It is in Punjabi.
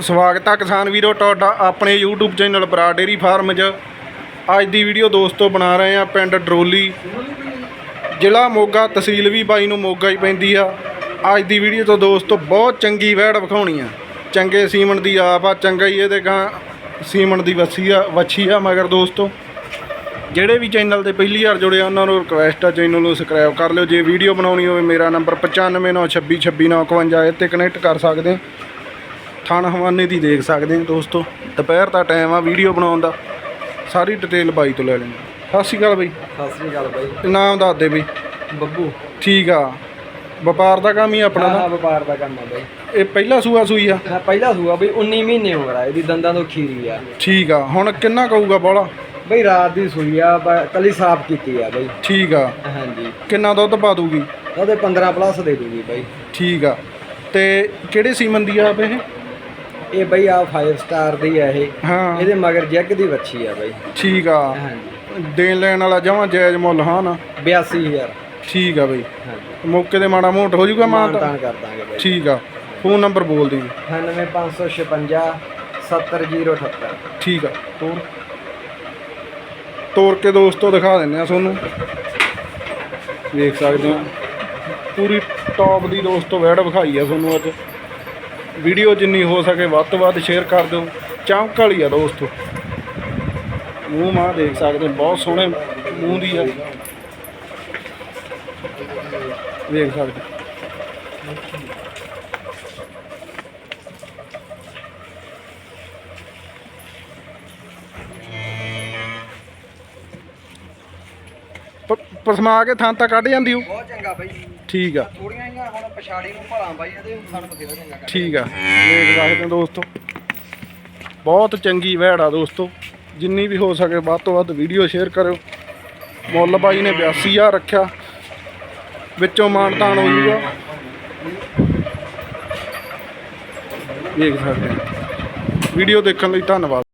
ਸਵਾਗਤ ਆ ਕਿਸਾਨ ਵੀਰੋ, ਤੁਹਾਡਾ ਆਪਣੇ YouTube channel Bara dairy farm 'ਚ। ਅੱਜ ਦੀ ਵੀਡੀਓ ਦੋਸਤੋ ਬਣਾ ਰਹੇ ਆ ਪਿੰਡ ਡਰੋਲੀ। ਜ਼ਿਲ੍ਹਾ ਮੋਗਾ ਤਹਿਸੀਲ ਵੀ ਬਾਈ ਨੂੰ ਮੋਗਾ ਹੀ ਪੈਂਦੀ ਆ। ਅੱਜ ਦੀ ਵੀਡੀਓ ਤੋਂ ਦੋਸਤੋ ਬਹੁਤ ਚੰਗੀ ਵੈੜ ਵਿਖਾਉਣੀ ਆ। ਚੰਗੇ ਸੀਮਨ ਦੀ ਆਪ ਆ, ਚੰਗਾ ਹੀ ਇਹਦੇ ਗਾਂ ਸੀਮਨ ਦੀ ਵੱਛੀ ਆ ਵੱਛੀ ਆ, ਮਗਰ ਦੋਸਤੋ। ਜਿਹੜੇ ਵੀ ਚੈਨਲ ਤੇ ਪਹਿਲੀ ਵਾਰ ਜੁੜੇ ਆ, ਉਹਨਾਂ ਨੂੰ ਰਿਕਵੈਸਟ ਆ ਚੈਨਲ ਨੂੰ ਸਬਸਕ੍ਰਾਈਬ ਕਰ ਲਿਓ। ਜੇ ਵੀਡੀਓ ਬਣਾਉਣੀ ਹੋਵੇ, ਮੇਰਾ ਨੰਬਰ 9596262951 ਇੱਥੇ ਕਨੈਕਟ ਕਰ ਸਕਦੇ। ਆ ਥਣ ਹਵਾਨੇ ਦੀ ਦੇਖ ਸਕਦੇ ਆ ਦੋਸਤੋ। ਦੁਪਹਿਰ ਦਾ ਟਾਈਮ ਆ ਵੀਡੀਓ ਬਣਾਉਣ ਦਾ। ਸਾਰੀ ਡਿਟੇਲ ਬਾਈ ਤੋਂ ਲੈ ਲੈਣੀ ਸਤਿ ਸ਼੍ਰੀ ਅਕਾਲ ਬਾਈ। ਸਤਿ ਸ੍ਰੀ ਅਕਾਲ ਬਾਈ। ਨਾਮ ਦੱਸ ਦੇ ਬਈ। ਬੱਬੂ। ਠੀਕ ਆ। ਵਪਾਰ ਦਾ ਕੰਮ ਹੀ ਆਪਣਾ ਹਾਂ ਦਾ ਵਪਾਰ ਦਾ ਕੰਮ ਆ ਬਾਈ। ਇਹ ਪਹਿਲਾ ਸੂਆ ਸੂਈ ਆ? ਪਹਿਲਾ ਸੂਆ ਬਈ 19 ਮਹੀਨੇ ਹੋ ਗਏ ਇਹਦੀ ਦੰਦਾਂ ਤੋਂ ਖੀਰੀ ਆ। ਠੀਕ ਆ। ਹੁਣ ਕਿੰਨਾ ਕਹੂਗਾ ਬੋਲਾ? ਬਈ ਰਾਤ ਦੀ ਸੂਈ ਆ ਬ- ਕੱਲੀ ਸਾਫ਼ ਕੀਤੀ ਆ ਬਈ। ਠੀਕ ਆ। ਹਾਂਜੀ। ਕਿੰਨਾ ਦੁੱਧ ਪਾ ਦੂਗੀ? ਉਹਦੇ 15 ਪਲੱਸ ਦੇ ਦੂਗੀ ਬਾਈ। ਠੀਕ ਆ। ਤੇ ਕਿਹੜੇ ਸੀਮਨ ਦੀ ਆ ਆਪ ਇਹ? ਇਹ ਬਈ ਆ 5 ਸਟਾਰ ਦੀ ਆ ਇਹ। ਹਾਂ। ਇਹਦੇ ਮਗਰ ਜੱਗ ਦੀ ਵੱਛੀ ਆ ਬਈ। ਠੀਕ ਆ। ਦੇਣ ਲੈਣ ਵਾਲਾ ਜਮਾਂ ਜਾਇਜ਼ ਮੁੱਲ ਹਾਂ ਨਾ? 82000 ਠੀਕ ਆ ਬਈ। ਮੌਕੇ ਤੇ ਮਾੜਾ ਮੋਟ ਹੋ ਜਾਊਗਾ ਮਾਂ ਮਾਨਤਾਨ ਕਰ ਦਾਂਗੇ ਬਾਈ। ਠੀਕ ਆ। ਫੋਨ ਨੰਬਰ ਬੋਲ ਦੀ 98556 70078 ਠੀਕ ਆ। ਤੋਰ। ਤੋਰ ਕੇ ਦੋਸਤੋ ਦਿਖਾ ਦਿੰਨੇ ਆ ਤੁਹਾਨੂੰ। ਵੇਖ ਸਕਦੇ ਆ ਪੂਰੀ ਟੌਪ ਦੀ ਦੋਸਤੋ ਵੈੜ ਵਿਖਾਈ ਆ ਤੁਹਾਨੂੰ ਅੱਜ। ਵੀਡੀਓ ਜਿੰਨੀ ਹੋ ਸਕੇ ਵੱਧ ਤੋਂ ਵੱਧ ਸ਼ੇਅਰ ਕਰ ਦਿਓ। ਚਮਕ ਵਾਲੀ ਆ ਦੋਸਤੋ। ਮੂੰਹ ਮਾਂ ਦੇਖ ਸਕਦੇ ਬਹੁਤ ਸੋਹਣੇ ਮੂੰਹ ਦੀ ਆ। ਦੇਖ ਸਕਦੇ ਪਸਮਾ ਕੇ ਥਾਂ ਤਾਂ ਕੱਢ ਜਾਂਦੀ ਉਹ। ਬਹੁਤ ਚੰਗਾ ਬਾਈ ਠੀਕ ਆ। ਥੋੜੀਆਂ ਜਿਹੀਆਂ ਹੁਣ ਪਛਾੜੀ ਨੂੰ ਭਲਾ ਬਾਈ ਇਹਦੇ ਸਾਨੂੰ ਬਥੇਰਾ ਚੰਗਾ ਕਰ ਠੀਕ ਆ। ਵੇਖ ਸਕਦੇ ਹੋ ਦੋਸਤੋ। ਬਹੁਤ ਚੰਗੀ ਵਹਿੜ ਆ ਦੋਸਤੋ। ਜਿੰਨੀ ਵੀ ਹੋ ਸਕੇ ਵੱਧ ਤੋਂ ਵੱਧ ਵੀਡੀਓ ਸ਼ੇਅਰ ਕਰਿਓ। ਮੁੱਲ ਬਾਈ ਨੇ 82000 ਰੱਖਿਆ। ਵਿੱਚੋਂ ਮਾਨਤਾਨ ਹੋ ਜੂਗਾ ਵੇਖ ਸਕਦੇ ਵੀਡੀਓ ਦੇਖਣ ਲਈ ਧੰਨਵਾਦ।